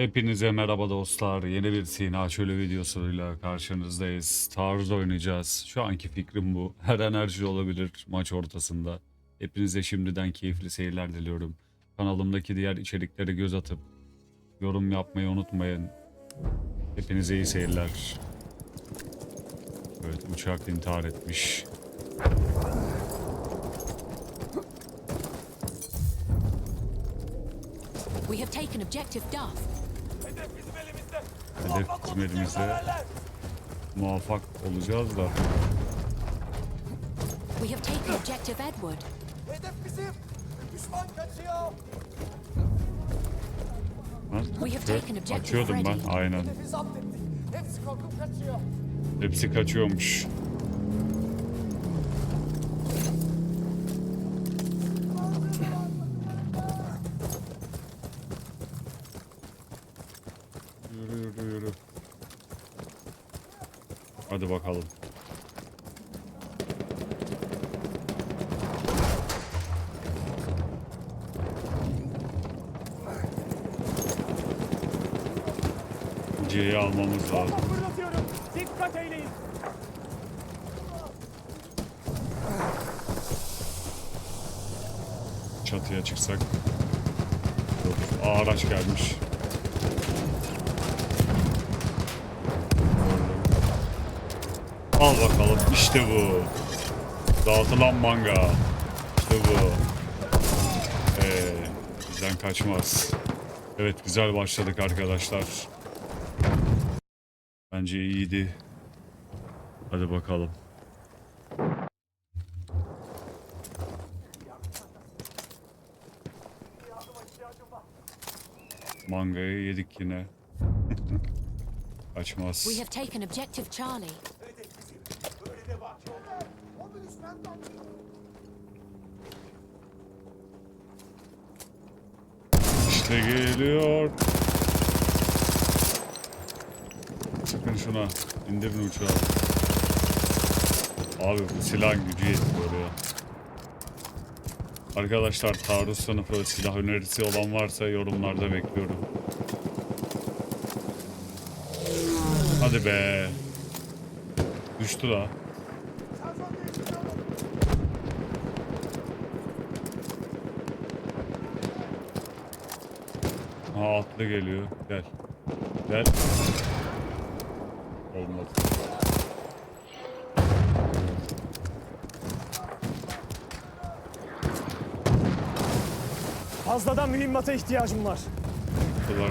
Hepinize merhaba dostlar. Yeni bir Sina Çölü videosuyla karşınızdayız. Taarruz oynayacağız. Şu anki fikrim bu. Her an her şey olabilir maç ortasında. Hepinize şimdiden keyifli seyirler diliyorum. Kanalımdaki diğer içeriklere göz atıp yorum yapmayı unutmayın. Hepinize iyi seyirler. Evet uçak intihar etmiş. We have taken objective Duff. Hedef. Hedef Muvaffak olacağız da. We have taken objective Edward. Hedef bizim. Düşman kaçıyor. Ha? We have taken objective Açıyordum ben aynen. Kaçıyor. Hepsi kaçıyormuş. Yürü yürü yürü. Hadi bakalım. C'yi almamız lazım. Dikkat eyleyin. Çatıya çıksak. Of, araç gelmiş. Al bakalım işte bu. Dağıtılan manga. İşte bu. Ee, bizden kaçmaz. Evet güzel başladık arkadaşlar. Bence iyiydi. Hadi bakalım. Mangayı yedik yine. Kaçmaz. We have taken objective Charlie. Hedef bizim. Böyle de bak. O bir düşman İşte geliyor. Sakın şuna. indirin uçağı. Abi bu silahın gücü yetmiyor ya. Arkadaşlar taarruz sınıfı silah önerisi olan varsa yorumlarda bekliyorum. Hadi be. Düştü la. Ha atlı geliyor. Gel. Gel. Olmadı. Fazladan mühimmata ihtiyacım var. Attılar.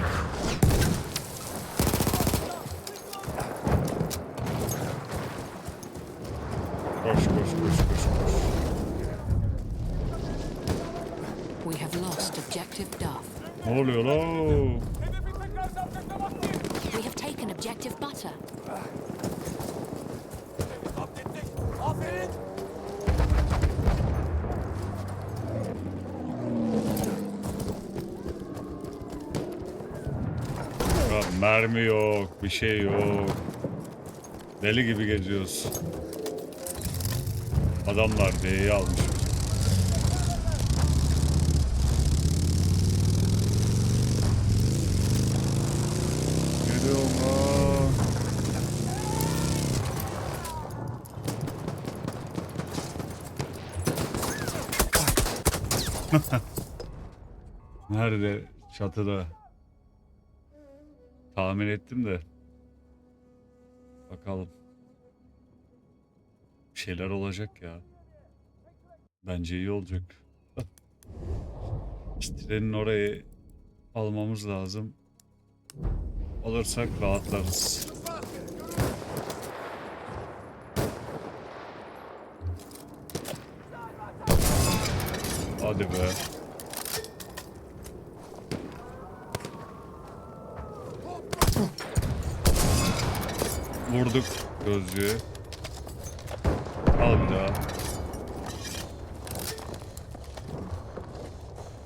Ne oluyor la? We have taken objective Butter. Aferin. Ya mermi yok, bir şey yok. Deli gibi geziyoruz. Adamlar D'yi almış. Nerede? Çatıda. Tahmin ettim de. Bakalım. Bir şeyler olacak ya. Bence iyi olacak. Trenin orayı almamız lazım. Alırsak rahatlarız. Hadi be. Vurduk gözlüğü. Al bir daha.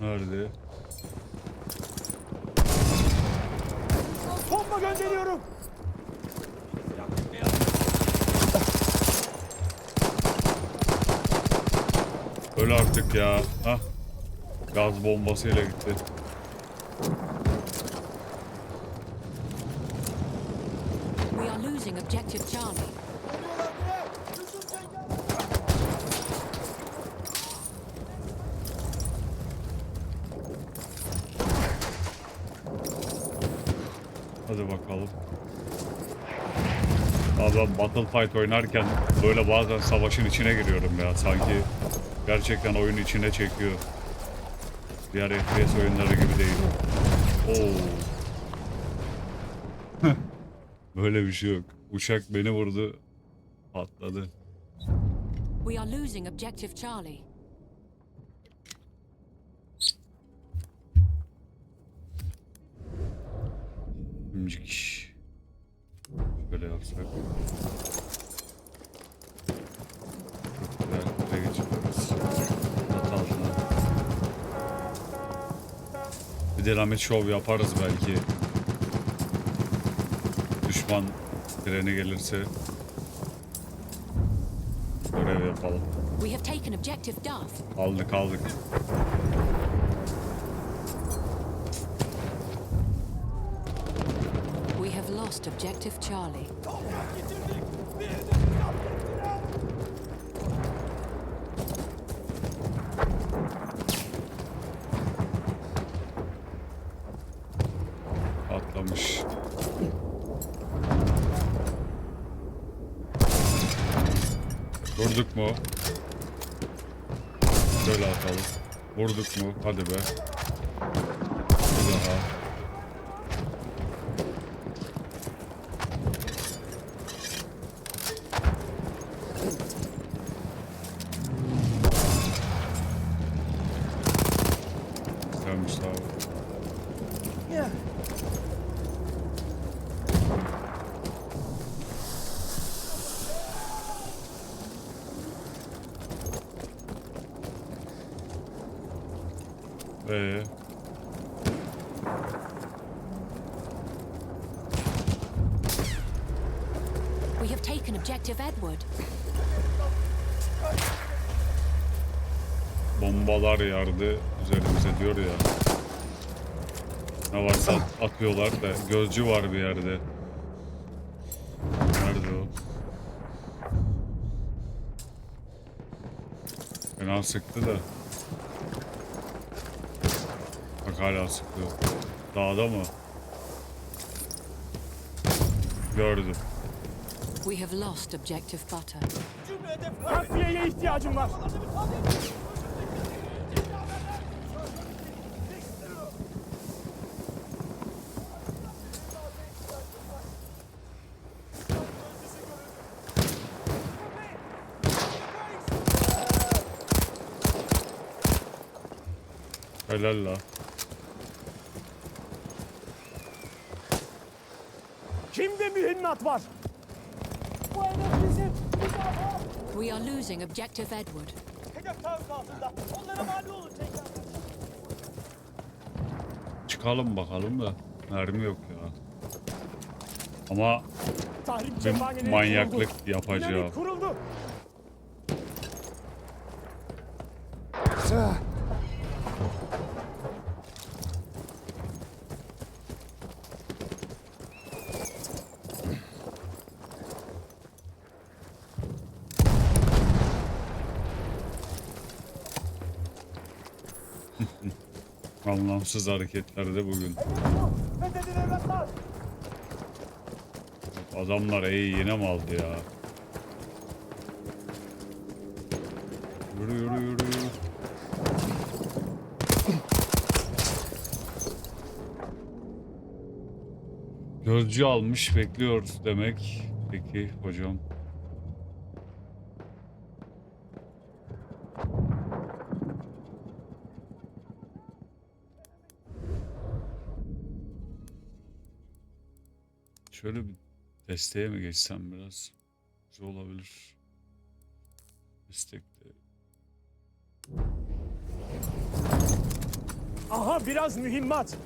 Nerede? Bomba gönderiyorum. Öl artık ya. Hah. Gaz bombasıyla gitti. We are losing objective Charlie. Hadi bakalım. Abi ben Battlefight oynarken böyle bazen savaşın içine giriyorum ya. Sanki gerçekten oyun içine çekiyor. Diğer FPS oyunları gibi değil. Oo. böyle bir şey yok. Uçak beni vurdu. Patladı. We are losing objective Charlie. Şimdiki. Şöyle yapsak. Çok güzel. Buraya geçiyoruz. At altına. Bir dinamit şov yaparız belki. Düşman treni gelirse. Görev yapalım. Aldık aldık. We have lost objective Charlie. Atlamış. Vurduk mu? Şöyle atalım. Vurduk mu? Hadi be. Bir daha. Güzelmiş abi. Ee, We have taken objective Edward. bombalar yardı üzerimize diyor ya. Ne varsa atıyorlar da gözcü var bir yerde. Fena sıktı da. Bak hala sıkıyor. Dağda mı? Gördüm. We have lost objective Butter. Takviyeye ihtiyacım var. Helal la. Mühimmat var? Bu hedef bizim. We are losing objective Edward. Hedef taarruz altında. Onlara mani olun çeker. Çıkalım bakalım da. Mermi yok ya. Ama bir manyaklık yapacağım. Kuruldu. Anlamsız hareketlerde bugün. Adamlar iyi yine mi aldı ya? Yürü yürü yürü yürü. Gözcü almış bekliyor demek. Peki hocam. Şöyle bir desteğe mi geçsem biraz? Güzel olabilir. Destekte. Aha biraz mühimmat.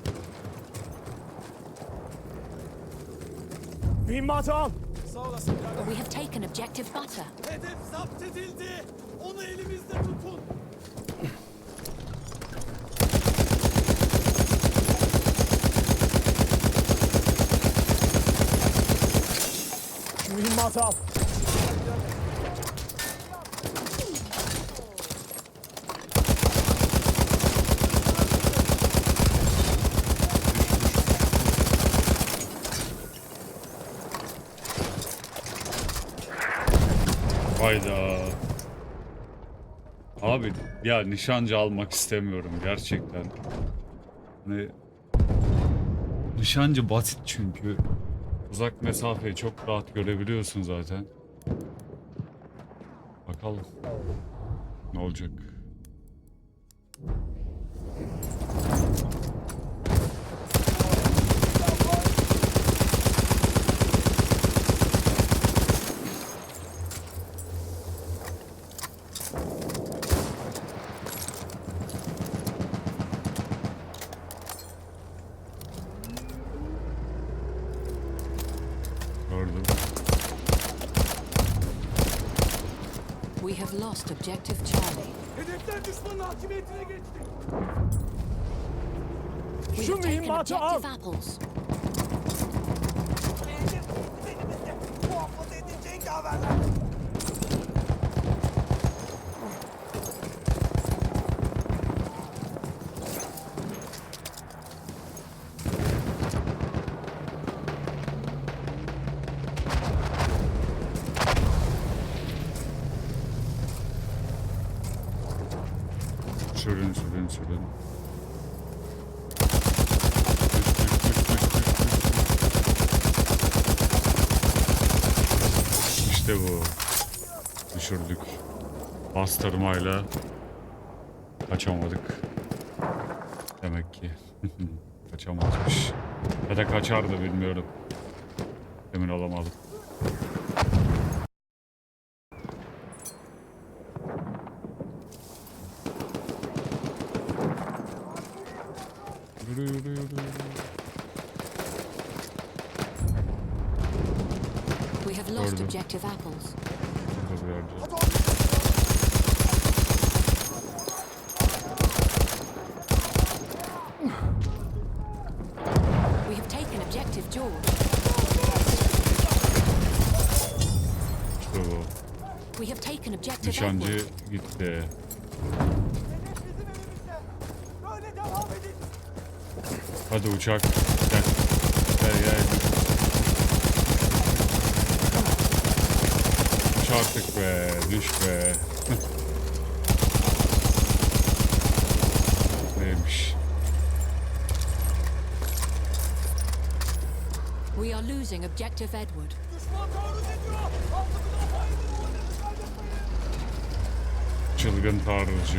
Mühimmatı al. Sağ olasın kardeşim. We have taken objective Butter. Hedef zapt edildi. Onu elimizde tutun. Mühimmatı al. Hayda. Abi ya nişancı almak istemiyorum gerçekten. Hani nişancı basit çünkü. Uzak mesafeyi çok rahat görebiliyorsun zaten. Bakalım. Ne olacak? Gördüm. We have lost objective Charlie. Hedefler düşmanın hakimiyetine geçti. We Şu have taken mühimmatı al. objective apples. Hedef elimizde. Muhafaza edin cengaverler. Sürün sürün sürün. İşte bu. Düşürdük. Bastırmayla kaçamadık. Demek ki. Kaçamazmış. Ya da kaçardı bilmiyorum. Emin olamadım. Yürü yürü yürü. We have lost objective apples. Bir yerde. We have taken objective George. İşte bu. We have taken objective Nişancı Edward. gitti. Hadi uçak. Gel. Gel gel. Düş artık be. Düş be. Neymiş? We are losing objective Edward. Çılgın taarruzcu.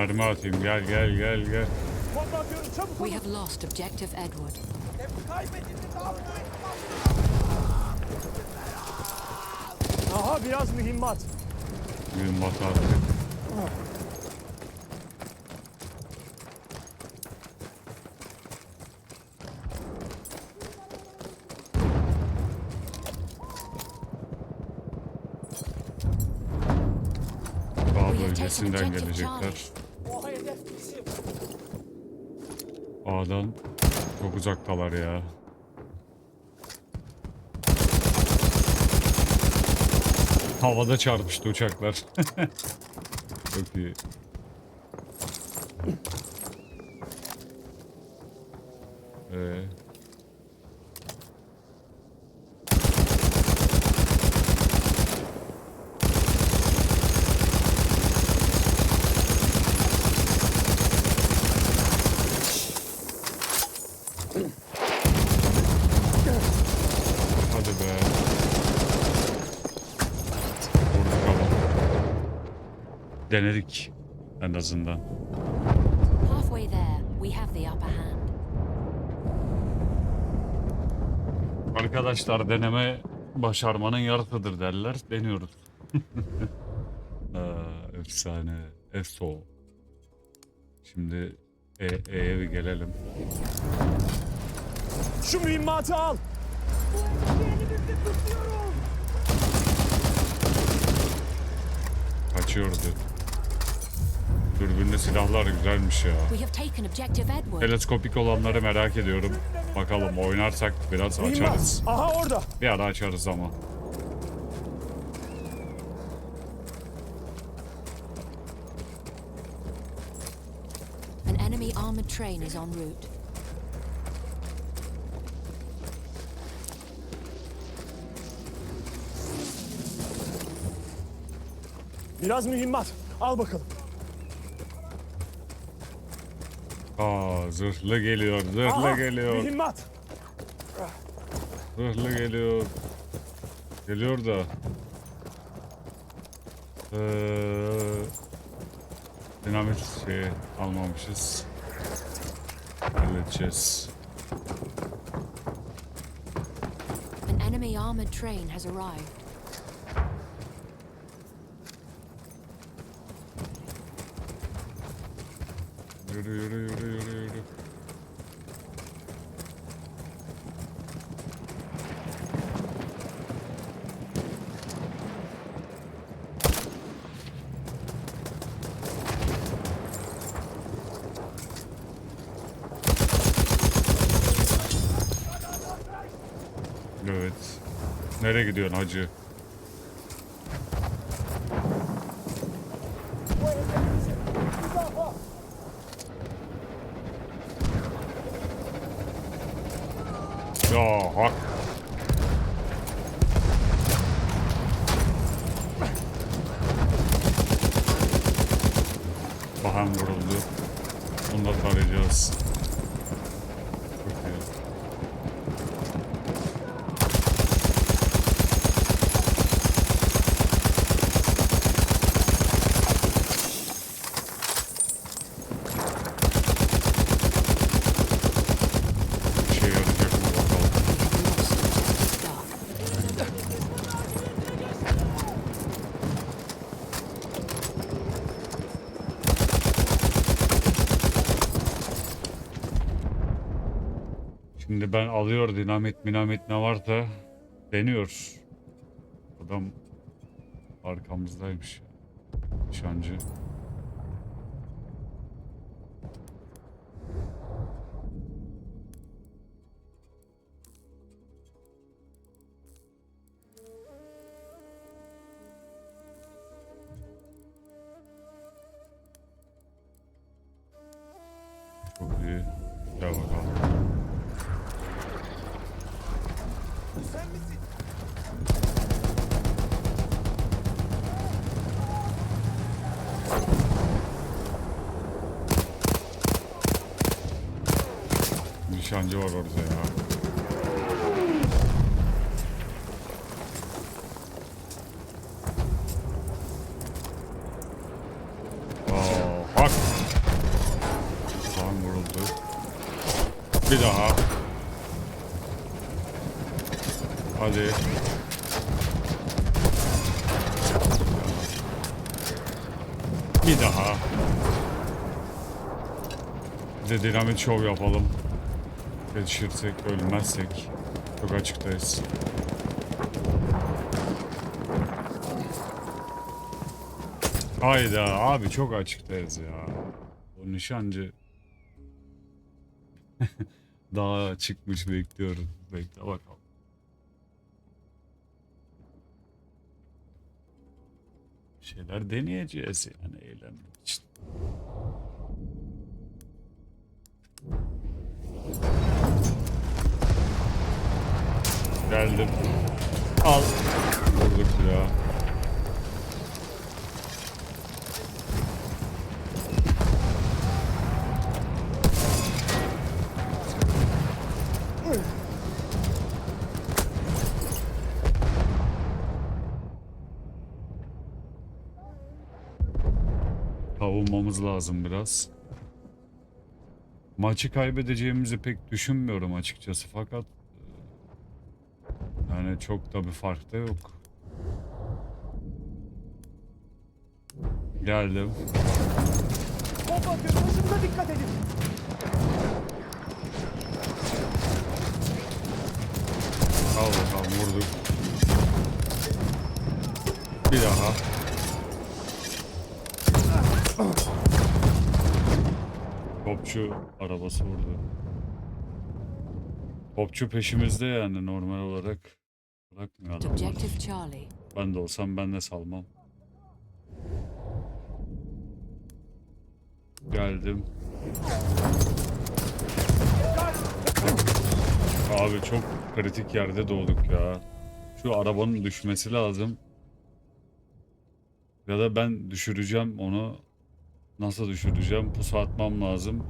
Mermi atayım gel gel gel gel. We have lost objective Edward. Aha biraz mühimmat. Mühimmat attık. Taken bölgesinden gelecekler. Charlie. O hedef bizim. A'dan çok uzaktalar ya. Havada çarpıştı uçaklar. çok iyi. Ee, hadi be. Vurduk ama. Denedik en azından. Halfway there, we have the upper hand. Arkadaşlar deneme başarmanın yarısıdır derler. Deniyoruz. Aa, efsane. Eso. Şimdi e, E'ye bir gelelim. Şu mühimmatı al. Geçiyordu. Dürbünlü silahlar güzelmiş ya. Teleskopik olanları merak ediyorum. Bakalım oynarsak biraz açarız. Aha orada. Bir ara açarız ama. An enemy armored train is en route. Biraz mühimmat. Al bakalım. Aa zırhlı geliyor, zırhlı Aha, geliyor, mühimmat. zırhlı geliyor. Geliyor da. Ee, dinamit şey almamışız. Halledeceğiz. An enemy armored train has arrived. Yürü yürü yürü yürü yürü. Evet. Nereye gidiyorsun hacı? Ya hak. Bahan vuruldu. Bunu da tarayacağız. Çok iyi. İşe yarayacak mı bakalım. Stop. Şimdi ben alıyor dinamit minamit ne varsa deniyor. Adam arkamızdaymış. Nişancı. Bir daha. Hadi. Bir daha. Bir de dinamit şov yapalım. Yetişirsek, ölmezsek. Çok açıktayız. Hayda abi çok açıktayız ya. O nişancı daha çıkmış bekliyorum. Bekle bakalım. Şeyler deneyeceğiz yani eğlenmek için. Geldim. Al. Vurduk ya. Savunmamız lazım biraz. Maçı kaybedeceğimizi pek düşünmüyorum açıkçası fakat yani çok da bir fark da yok. Geldim. Bomba dikkat edin. Al bakalım vurduk. Bir daha. Topçu arabası vurdu. Topçu peşimizde yani normal olarak. Bırakmıyor adamlar. Ben de olsam ben de salmam. Geldim. Abi çok kritik yerde doğduk ya. Şu arabanın düşmesi lazım. Ya da ben düşüreceğim onu. Nasıl düşüreceğim? Pusu atmam lazım.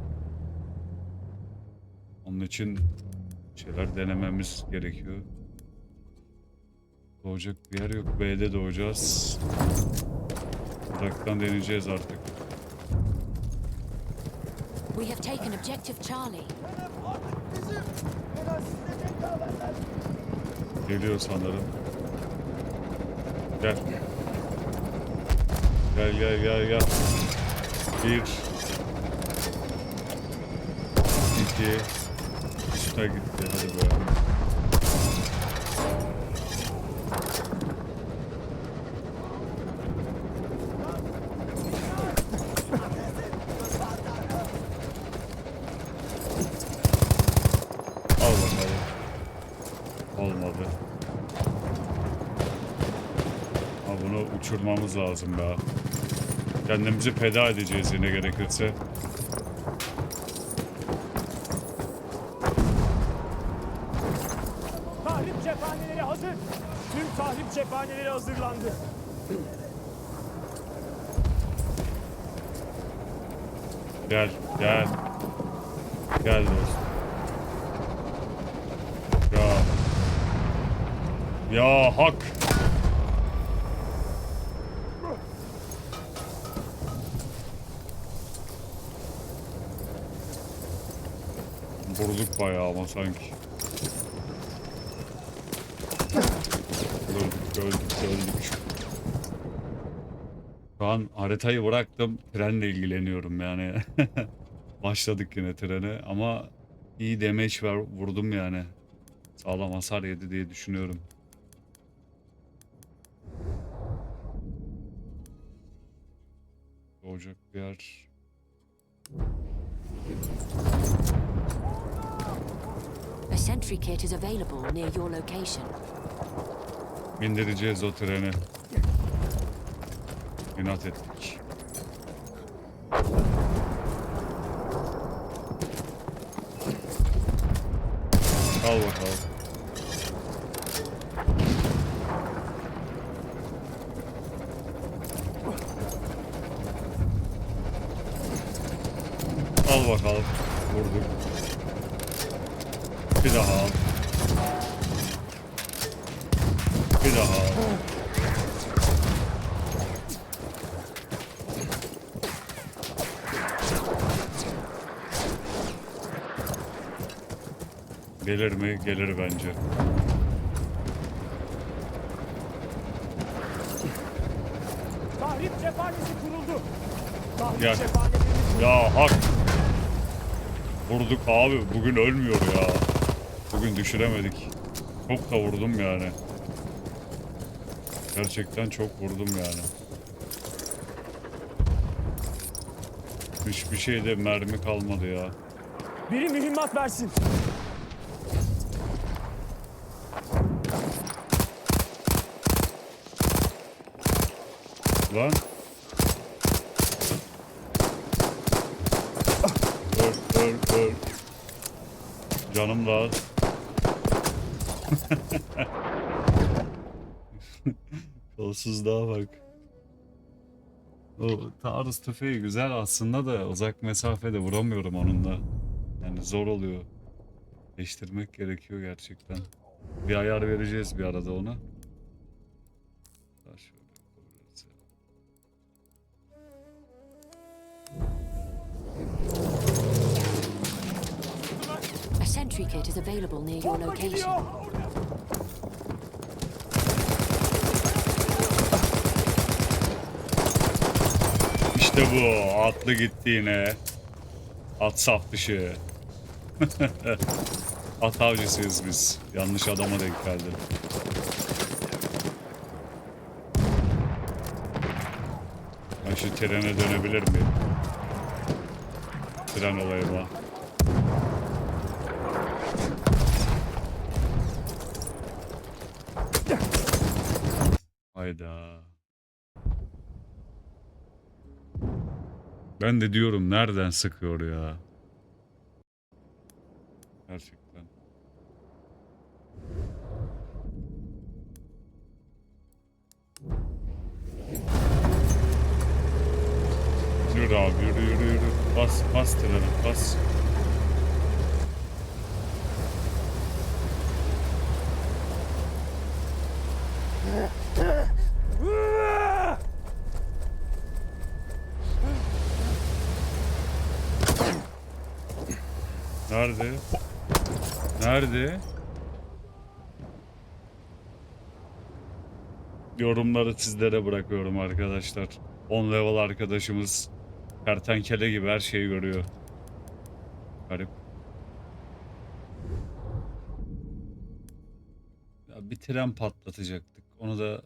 Onun için şeyler denememiz gerekiyor. Doğacak bir yer yok. B'de doğacağız. Uzaktan deneyeceğiz artık. We have taken Objective Charlie. Geliyor sanırım. Gel. Gel gel gel gel. Bir. İki. Üste gitti. Hadi be. Al bakalım. Olmadı. Ha bunu uçurmamız lazım ya. Kendimizi feda edeceğiz yine gerekirse. Tahrip cephaneleri hazır. Tüm tahrip cephaneleri hazırlandı. Gel, gel. Gel dostum. Ya. Ya hak. Vurduk bayağı ama sanki. Öldük, öldük, öldük. Şu an haritayı bıraktım. Trenle ilgileniyorum yani. Başladık yine trene ama iyi damage ver, vurdum yani. Sağlam hasar yedi diye düşünüyorum. Doğacak bir yer. A sentry kit is available near your location. Bindireceğiz o treni. İnat ettik. Al bakalım. Al bakalım. Vurduk. Bir daha al. Bir daha al. Gelir mi? Gelir bence. Tahrip cephanesi kuruldu. Tahrip Gel. cephanelerimiz Ya hak. Vurduk abi. Bugün ölmüyor ya. Bugün düşüremedik. Çok da vurdum yani. Gerçekten çok vurdum yani. Hiçbir şeyde mermi kalmadı ya. Biri mühimmat versin. Lan. Öl, öl, öl. Canım da. Kolsuzluğa bak. O taarruz tüfeği güzel aslında da uzak mesafede vuramıyorum onunla. Yani zor oluyor. Değiştirmek gerekiyor gerçekten. Bir ayar vereceğiz bir arada ona. Daha şöyle A sentry kit is available near your location. İşte bu. Atlı gitti yine. At saf dışı. At avcısıyız biz. Yanlış adama denk geldi. Ben şu trene dönebilir miyim? Tren olayı bu. Hayda. Ben de diyorum nereden sıkıyor ya. Gerçekten. Yürü abi yürü yürü yürü. Bas bas trene bas. Nerede? Nerede? Yorumları sizlere bırakıyorum arkadaşlar. 10 level arkadaşımız kertenkele gibi her şeyi görüyor. Garip. Ya bir tren patlatacaktık. Onu da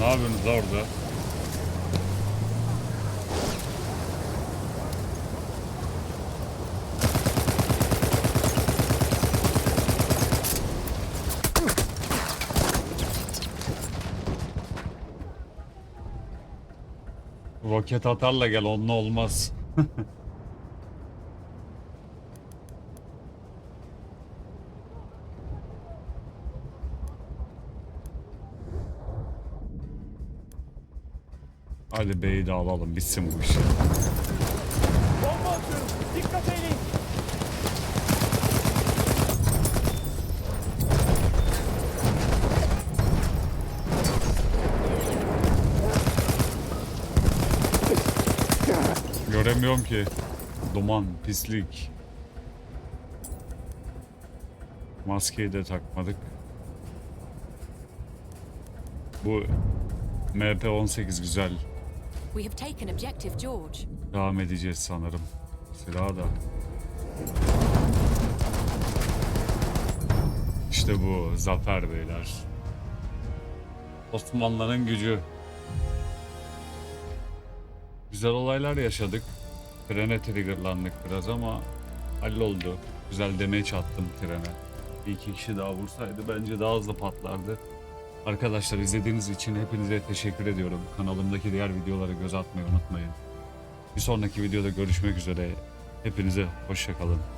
ne yapıyorsunuz orada? Roket atarla gel onunla olmaz. Hadi beyi de alalım bitsin bu iş. Bomba atıyorum. Dikkat eyleyin. Göremiyorum ki. Duman, pislik. Maskeyi de takmadık. Bu MP18 güzel. We have taken objective George. Devam edeceğiz sanırım. Silah da. İşte bu zafer beyler. Osmanlıların gücü. Güzel olaylar yaşadık. Trene triggerlandık biraz ama halloldu. Güzel damage attım trene. Bir iki kişi daha vursaydı bence daha hızlı patlardı. Arkadaşlar izlediğiniz için hepinize teşekkür ediyorum. Kanalımdaki diğer videolara göz atmayı unutmayın. Bir sonraki videoda görüşmek üzere. Hepinize hoşçakalın.